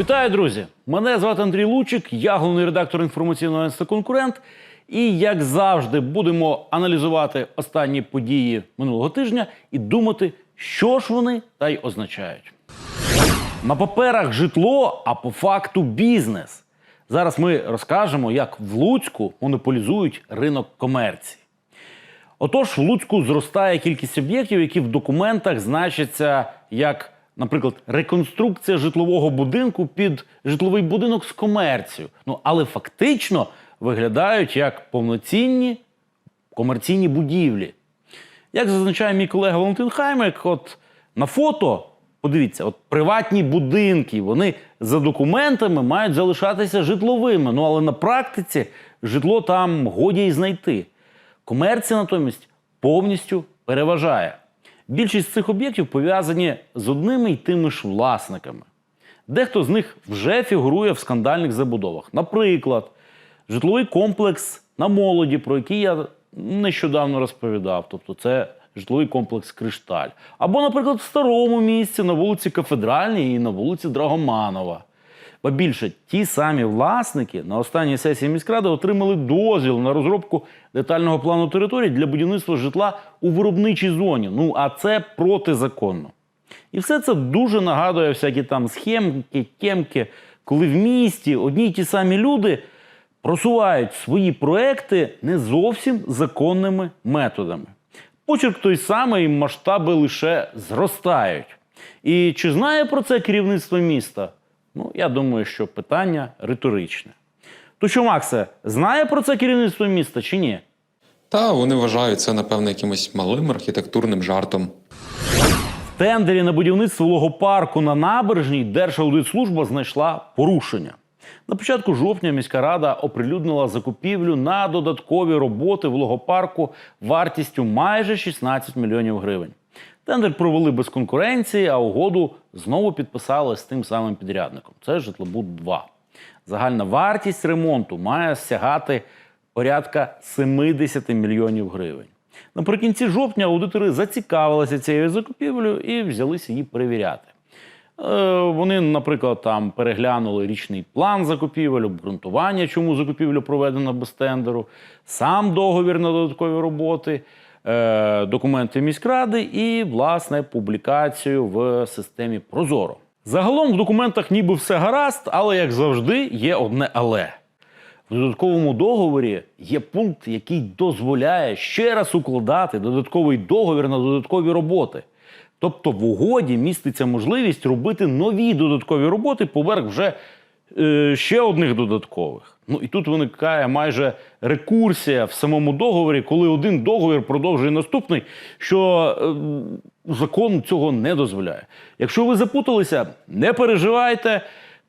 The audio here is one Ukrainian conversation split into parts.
Вітаю, друзі! Мене звати Андрій Лучик, я головний редактор інформаційного агентства Конкурент. І як завжди, будемо аналізувати останні події минулого тижня і думати, що ж вони та й означають. На паперах житло, а по факту бізнес. Зараз ми розкажемо, як в Луцьку монополізують ринок комерції. Отож, в Луцьку зростає кількість об'єктів, які в документах значаться як, наприклад, реконструкція житлового будинку під житловий будинок з комерцією. Ну, але фактично виглядають як повноцінні комерційні будівлі. Як зазначає мій колега Валентин Хаймик, от на фото, подивіться, от приватні будинки, вони за документами мають залишатися житловими. Ну але на практиці житло там годі й знайти. Комерція натомість повністю переважає. Більшість цих об'єктів пов'язані з одними й тими ж власниками. Дехто з них вже фігурує в скандальних забудовах. Наприклад, житловий комплекс на молоді, про який я нещодавно розповідав. Тобто, це житловий комплекс Кришталь. Або, наприклад, в старому місці на вулиці Кафедральній і на вулиці Драгоманова. Ба більше, ті самі власники на останній сесії міськради отримали дозвіл на розробку детального плану території для будівництва житла у виробничій зоні. Ну а це протизаконно. І все це дуже нагадує всякі там схемки, темки, коли в місті одні й ті самі люди просувають свої проекти не зовсім законними методами. Почерк той самий, масштаби лише зростають. І чи знає про це керівництво міста? Ну, я думаю, що питання риторичне. То що, Максе, знає про це керівництво міста чи ні? Та вони вважають це, напевно, якимось малим архітектурним жартом. В тендері на будівництво логопарку на набережній Держаудитслужба знайшла порушення. На початку жовтня міська рада оприлюднила закупівлю на додаткові роботи в логопарку вартістю майже 16 мільйонів гривень. Тендер провели без конкуренції, а угоду знову підписали з тим самим підрядником. Це житлобуд 2 Загальна вартість ремонту має сягати порядка 70 мільйонів гривень. Наприкінці жовтня аудитори зацікавилися цією закупівлею і взялися її перевіряти. Е, Вони, наприклад, там переглянули річний план закупівель, обґрунтування, чому закупівля проведена без тендеру, сам договір на додаткові роботи, документи міськради і, власне, публікацію в системі Прозоро. Загалом в документах ніби все гаразд, але як завжди є одне але. В додатковому договорі є пункт, який дозволяє ще раз укладати додатковий договір на додаткові роботи. Тобто в угоді міститься можливість робити нові додаткові роботи поверх вже е, ще одних додаткових. Ну і тут виникає майже рекурсія в самому договорі, коли один договір продовжує наступний, що е, закон цього не дозволяє. Якщо ви запуталися, не переживайте,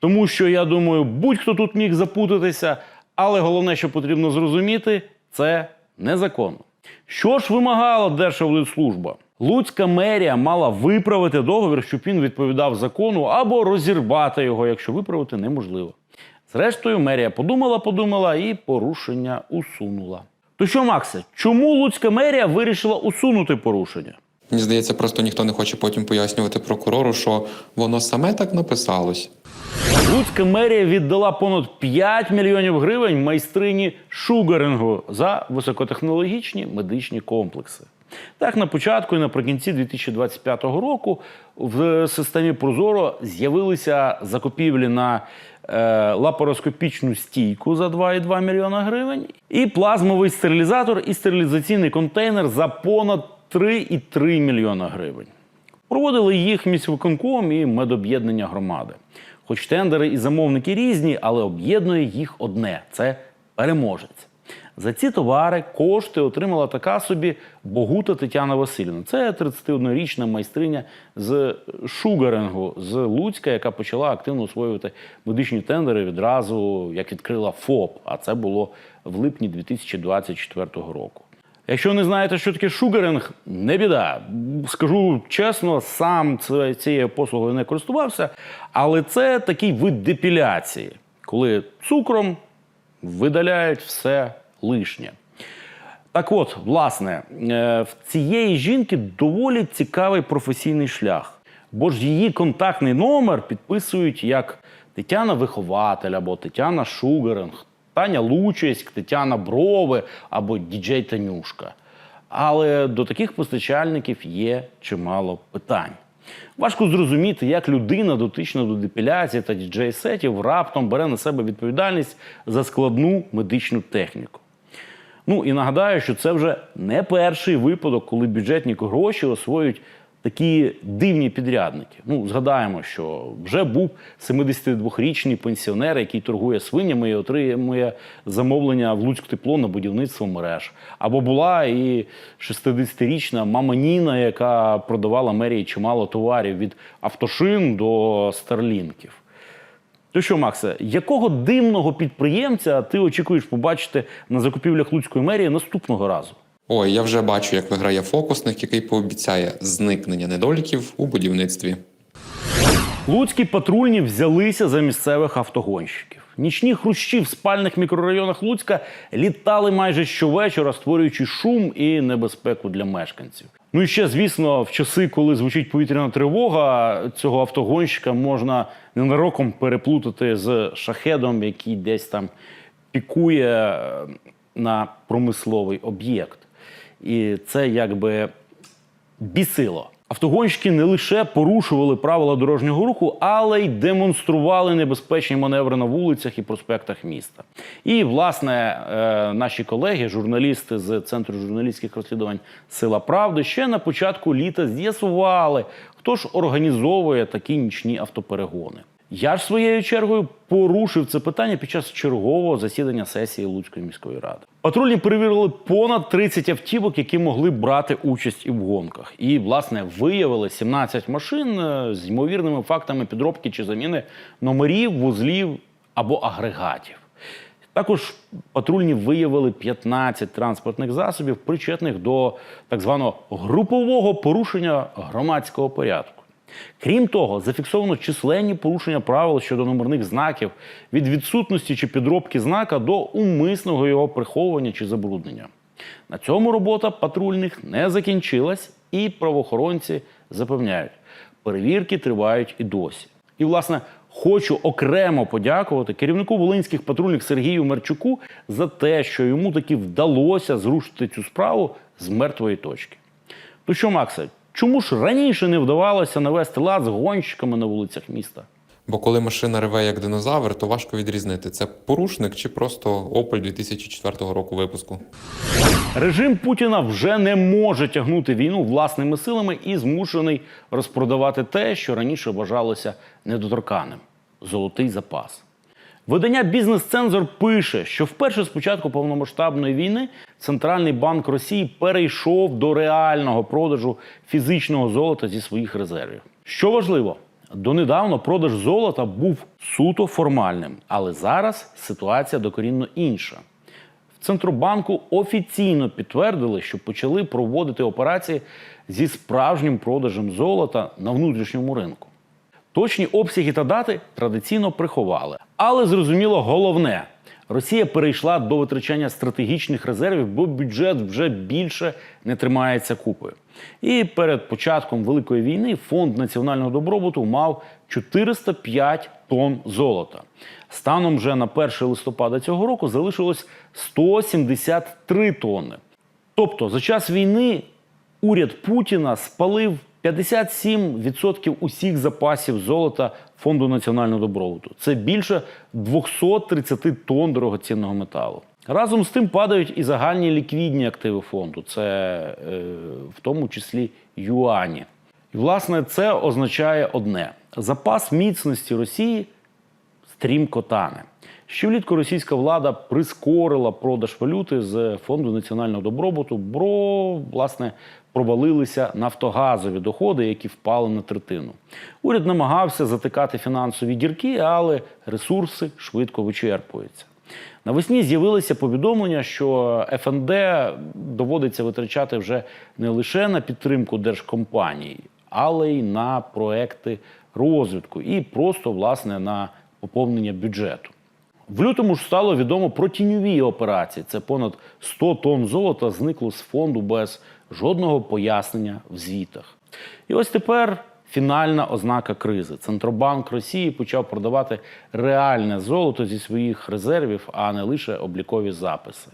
тому що я думаю, будь-хто тут міг запутатися, але головне, що потрібно зрозуміти, це незаконно. Що ж вимагала Держаудитслужба? Луцька мерія мала виправити договір, щоб він відповідав закону, або розірвати його, якщо виправити неможливо. Зрештою, мерія подумала, подумала і порушення усунула. То що, Максе, чому Луцька мерія вирішила усунути порушення? Мені здається, просто ніхто не хоче потім пояснювати прокурору, що воно саме так написалось. Луцька мерія віддала понад 5 мільйонів гривень майстрині шугарингу за високотехнологічні медичні комплекси. Так, на початку і наприкінці 2025 року в системі Прозоро з'явилися закупівлі на е, лапароскопічну стійку за 2,2 мільйона гривень і плазмовий стерилізатор і стерилізаційний контейнер за понад 3,3 мільйона гривень. Проводили їх міськвиконком і медоб'єднання громади. Хоч тендери і замовники різні, але об'єднує їх одне це переможець. За ці товари кошти отримала така собі Богута Тетяна Васильівна. Це 31-річна майстриня з шугарингу з Луцька, яка почала активно освоювати медичні тендери відразу, як відкрила ФОП. А це було в липні 2024 року. Якщо не знаєте, що таке шугаринг, не біда. Скажу чесно, сам цією послугою не користувався, але це такий вид депіляції, коли цукром видаляють все лишнє. Так от, власне, е, в цієї жінки доволі цікавий професійний шлях, бо ж її контактний номер підписують як Тетяна Вихователь або Тетяна Шугаринг, Таня Лучиськ, Тетяна Брови або Діджей Танюшка. Але до таких постачальників є чимало питань. Важко зрозуміти, як людина, дотична до депіляції та діджей-сетів, раптом бере на себе відповідальність за складну медичну техніку. Ну і нагадаю, що це вже не перший випадок, коли бюджетні гроші освоюють такі дивні підрядники. Ну, згадаємо, що вже був 72-річний пенсіонер, який торгує свинями і отримує замовлення в Луцьк тепло на будівництво мереж. Або була і 60-річна мама Ніна, яка продавала мерії чимало товарів від автошин до старлінків. То що, Максе, якого дивного підприємця ти очікуєш побачити на закупівлях Луцької мерії наступного разу? Ой, я вже бачу, як виграє фокусник, який пообіцяє зникнення недоліків у будівництві. Луцькі патрульні взялися за місцевих автогонщиків. Нічні хрущі в спальних мікрорайонах Луцька літали майже щовечора, створюючи шум і небезпеку для мешканців. Ну і ще, звісно, в часи, коли звучить повітряна тривога, цього автогонщика можна ненароком переплутати з шахедом, який десь там пікує е, на промисловий об'єкт. І це якби бісило. Автогонщики не лише порушували правила дорожнього руху, але й демонстрували небезпечні маневри на вулицях і проспектах міста. І, власне, е, наші колеги, журналісти з Центру журналістських розслідувань Сила Правди, ще на початку літа з'ясували, хто ж організовує такі нічні автоперегони. Я ж своєю чергою порушив це питання під час чергового засідання сесії Луцької міської ради. Патрульні перевірили понад 30 автівок, які могли брати участь і в гонках. І, власне, виявили 17 машин е, з ймовірними фактами підробки чи заміни номерів, вузлів або агрегатів. Також патрульні виявили 15 транспортних засобів, причетних до так званого групового порушення громадського порядку. Крім того, зафіксовано численні порушення правил щодо номерних знаків від відсутності чи підробки знака до умисного його приховування чи забруднення. На цьому робота патрульних не закінчилась, і правоохоронці запевняють, перевірки тривають і досі. І, власне, хочу окремо подякувати керівнику волинських патрульних Сергію Мерчуку за те, що йому таки вдалося зрушити цю справу з мертвої точки. То що, Максе, чому ж раніше не вдавалося навести лад з гонщиками на вулицях міста? Бо коли машина реве як динозавр, то важко відрізнити, це порушник чи просто Opel 2004 року випуску. Режим Путіна вже не може тягнути війну власними силами і змушений розпродавати те, що раніше вважалося недоторканим золотий запас. Видання Бізнес-цензор пише, що вперше з початку повномасштабної війни Центральний банк Росії перейшов до реального продажу фізичного золота зі своїх резервів. Що важливо, донедавна продаж золота був суто формальним, але зараз ситуація докорінно інша. В Центробанку офіційно підтвердили, що почали проводити операції зі справжнім продажем золота на внутрішньому ринку. Точні обсяги та дати традиційно приховали. Але зрозуміло головне: Росія перейшла до витрачання стратегічних резервів, бо бюджет вже більше не тримається купи. І перед початком великої війни фонд національного добробуту мав 405 тонн золота. Станом вже на 1 листопада цього року залишилось 173 тонни. Тобто за час війни уряд Путіна спалив 57% усіх запасів золота фонду національного добробуту. Це більше 230 тонн дорогоцінного металу. Разом з тим падають і загальні ліквідні активи фонду, це е, в тому числі юані. І власне це означає одне: запас міцності Росії стрімко тане. Ще влітку російська влада прискорила продаж валюти з фонду національного добробуту, бо власне провалилися нафтогазові доходи, які впали на третину. Уряд намагався затикати фінансові дірки, але ресурси швидко вичерпуються. Навесні з'явилися повідомлення, що ФНД доводиться витрачати вже не лише на підтримку держкомпаній, але й на проекти розвитку і просто власне на поповнення бюджету. В лютому ж стало відомо про тіньові операції. Це понад 100 тонн золота зникло з фонду без жодного пояснення в звітах. І ось тепер фінальна ознака кризи. Центробанк Росії почав продавати реальне золото зі своїх резервів, а не лише облікові записи.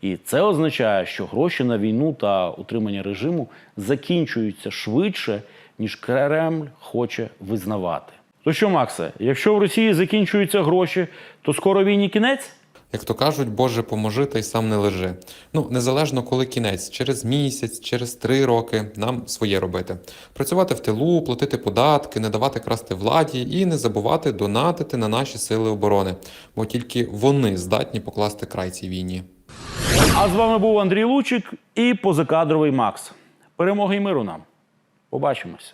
І це означає, що гроші на війну та утримання режиму закінчуються швидше, ніж Кремль хоче визнавати. То що, Максе, якщо в Росії закінчуються гроші, то скоро війні кінець? Як то кажуть, Боже, поможи та й сам не лежи. Ну, незалежно коли кінець, через місяць, через три роки нам своє робити. Працювати в тилу, платити податки, не давати красти владі і не забувати донатити на наші сили оборони, бо тільки вони здатні покласти край цій війні. А з вами був Андрій Лучик і позакадровий Макс. Перемоги й миру нам. Побачимося.